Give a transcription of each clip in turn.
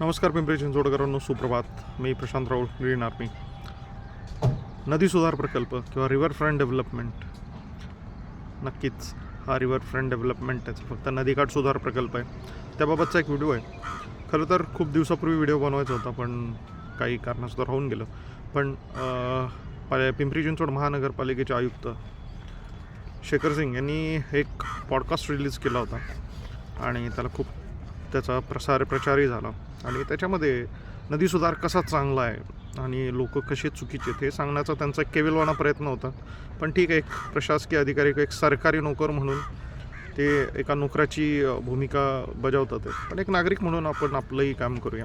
नमस्कार पिंपरी चिंचवडकरांनो सुप्रभात. मी प्रशांत राऊळ ग्रीन आर्मी. नदी सुधार प्रकल्प किंवा रिव्हर फ्रंट डेव्हलपमेंट नक्कीच हा रिव्हर फ्रंट डेव्हलपमेंट त्याचा फक्त नदीकाठ सुधार प्रकल्प आहे. त्याबाबतचा एक व्हिडिओ आहे. खरं तर खूप दिवसापूर्वी व्हिडिओ बनवायचा होता पण काही कारणास्तव राहून गेलं. पण पा- पिंपरी चिंचवड महानगरपालिकेचे आयुक्त शेखर सिंग यांनी एक पॉडकास्ट रिलीज केला होता. आणि त्याला खूप त्याचा प्रसार प्रचारही झाला. आणि त्याच्यामध्ये नदी सुधार कसा चांगला आहे आणि लोक कसे चुकीचे ते सांगण्याचा त्यांचा एक केविलवाणा प्रयत्न होता. पण ठीक आहे एक प्रशासकीय अधिकारी एक सरकारी नोकर म्हणून ते एका नोकराची भूमिका बजावतात. पण एक नागरिक म्हणून आपण आपलंही काम करूया.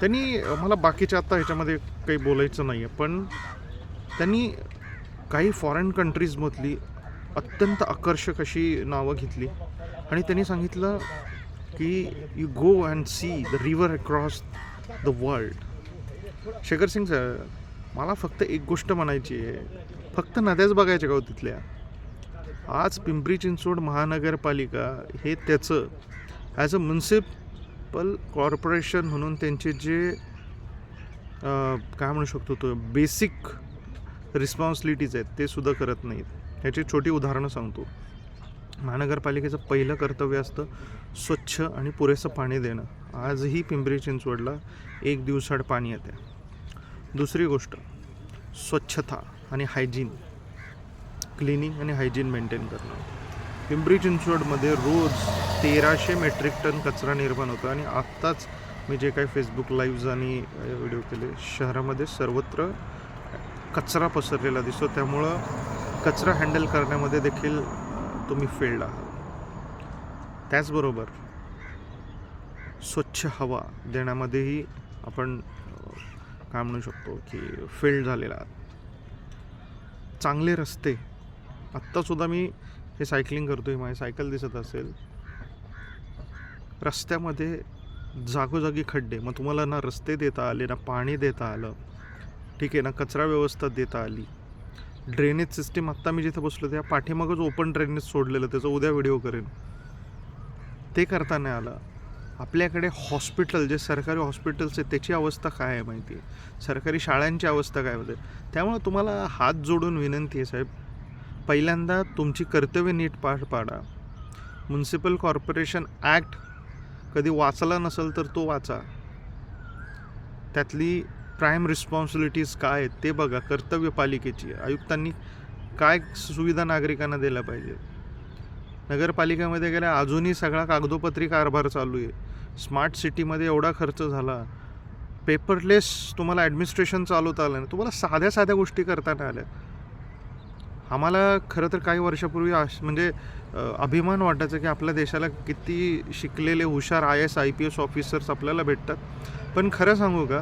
त्यांनी मला बाकीच्या आत्ता ह्याच्यामध्ये काही बोलायचं नाही आहे पण त्यांनी काही फॉरेन कंट्रीजमधली अत्यंत आकर्षक अशी नावं घेतली. आणि त्यांनी सांगितलं की you go and see the river across the world Shekhar Singh sir मला फक्त एक गोष्ट म्हणायची आहे. फक्त नद्याच बघायच्या का हो तिथल्या? आज पिंपरी चिंचवड महानगरपालिका हे त्याचं ॲज अ म्युन्सिपल कॉर्पोरेशन म्हणून त्यांचे जे काय म्हणू शकतो तो बेसिक रिस्पॉन्सिबिलिटीज आहेत ते सुद्धा करत नाहीत. ह्याची छोटी उदाहरणं सांगतो. महानगरपालिकेचं पहिलं कर्तव्य असतं स्वच्छ आणि पुरेसं पाणी देणं. आजही पिंपरी चिंचवडला एक दिवसाड पाणी येते. दुसरी गोष्ट स्वच्छता आणि हायजीन क्लिनिंग आणि हायजीन मेंटेन करणं. पिंपरी चिंचवडमध्ये रोज तेराशे मेट्रिक टन कचरा निर्माण होतो आणि आत्ताच मी जे काही फेसबुक लाईव्ज आणि व्हिडिओ केले शहरामध्ये सर्वत्र कचरा पसरलेला दिसतो. त्यामुळं कचरा हँडल करण्यामध्ये देखील तुम्ही फेल्ड आहात. त्याचबरोबर स्वच्छ हवा देण्यामध्येही आपण काय म्हणू शकतो की फेल्ड झालेला आहात. चांगले रस्ते आत्तासुद्धा मी हे सायकलिंग करतो आहे माझी सायकल दिसत असेल. रस्त्यामध्ये जागोजागी खड्डे मग तुम्हाला ना रस्ते देता आले ना पाणी देता आलं ठीक आहे ना कचरा व्यवस्था देता आली ड्रेनेज सिस्टीम आत्ता मी जिथे बसलो त्या पाठीमागच ओपन ड्रेनेज सोडलेलं त्याचा उद्या व्हिडिओ करेन. ते करता नाही आलं. आपल्याकडे हॉस्पिटल जे सरकारी हॉस्पिटल्स आहेत त्याची अवस्था काय आहे माहिती आहे सरकारी शाळांची अवस्था काय होते? त्यामुळे तुम्हाला हात जोडून विनंती आहे साहेब. पहिल्यांदा तुमची कर्तव्य नीट पाठ पाडा. म्युन्सिपल कॉर्पोरेशन ॲक्ट कधी वाचला नसेल तर तो वाचा. त्यातली प्राईम रिस्पॉन्सिबिलिटीज काय आहेत ते बघा. कर्तव्य पालिकेची. आयुक्तांनी काय सुविधा नागरिकांना दिल्या पाहिजेत नगरपालिकेमध्ये गेल्या अजूनही सगळा कागदोपत्री कारभार चालू आहे. स्मार्ट सिटीमध्ये एवढा खर्च झाला. पेपरलेस तुम्हाला ॲडमिनिस्ट्रेशन चालवता आलं नाही. तुम्हाला साध्या साध्या गोष्टी करताना आल्या. आम्हाला खरं तर काही वर्षापूर्वी आश म्हणजे अभिमान वाटायचा की आपल्या देशाला किती शिकलेले हुशार I S I P S officers आपल्याला भेटतात. पण खरं सांगू का?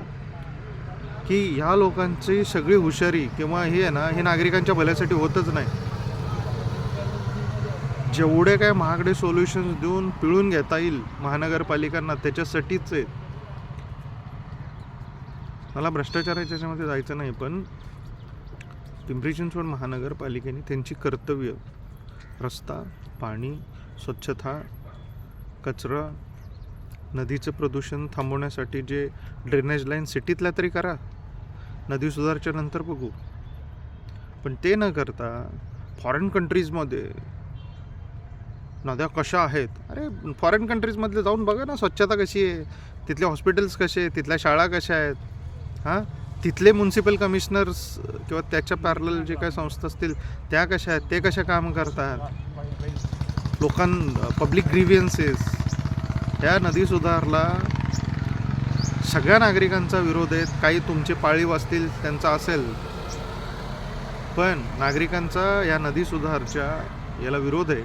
की ह्या लोकांची सगळी हुशारी किंवा हे आहे ना हे नागरिकांच्या भल्यासाठी होतच नाही. जेवढे काय महागडे सोल्युशन्स देऊन पिळून घेता येईल महानगरपालिकांना त्याच्यासाठीच आहे मला भ्रष्टाचाराच्या याच्यामध्ये जायचं नाही पण पिंपरी चिंचवड महानगरपालिकेने त्यांची कर्तव्य रस्ता पाणी स्वच्छता कचरा नदीचं प्रदूषण थांबवण्यासाठी जे ड्रेनेज लाईन सिटीतल्या तरी करा. नदी सुधारच्या नंतर बघू. पण ते न करता फॉरेन कंट्रीजमध्ये नद्या कशा आहेत? अरे फॉरेन कंट्रीजमधले जाऊन बघा ना स्वच्छता कशी आहे? तिथले हॉस्पिटल्स कसे आहेत? तिथल्या शाळा कशा आहेत? हां? तिथले म्युन्सिपल कमिशनर्स किंवा त्याच्या पॅरल जे काही संस्था असतील त्या कशा आहेत? ते कशा काम करतात? लोकां पब्लिक ग्रीव्हियन्सेस त्या नदी सुधारला. सगळ्या नागरिकांचा विरोध आहे. काही तुमचे पाळीव असतील त्यांचा असेल. पण नागरिकांचा या नदी सुधारच्या याला विरोध आहे.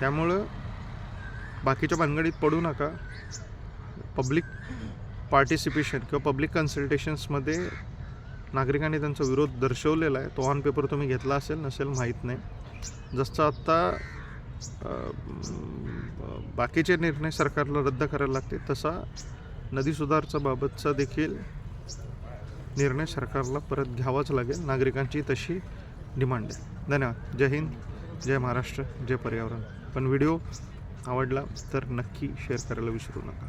त्यामुळं बाकीच्या भानगडीत पडू नका. पब्लिक पार्टिसिपेशन किंवा पब्लिक कन्सल्टेशन्समध्ये नागरिकांनी त्यांचा विरोध दर्शवलेला आहे. तो ऑन पेपर तुम्ही घेतला असेल नसेल माहीत नाही. जसं आत्ता बाकीचे निर्णय सरकारला रद्द करायला लागते तसा नदी सुधारचा बाबतचा देखील निर्णय सरकारला परत घ्यावाच लागेल. नागरिकांची तशी डिमांड आहे. धन्यवाद. जय हिंद जय महाराष्ट्र जय पर्यावरण. पण व्हिडिओ आवडला तर नक्की शेअर करायला विसरू नका.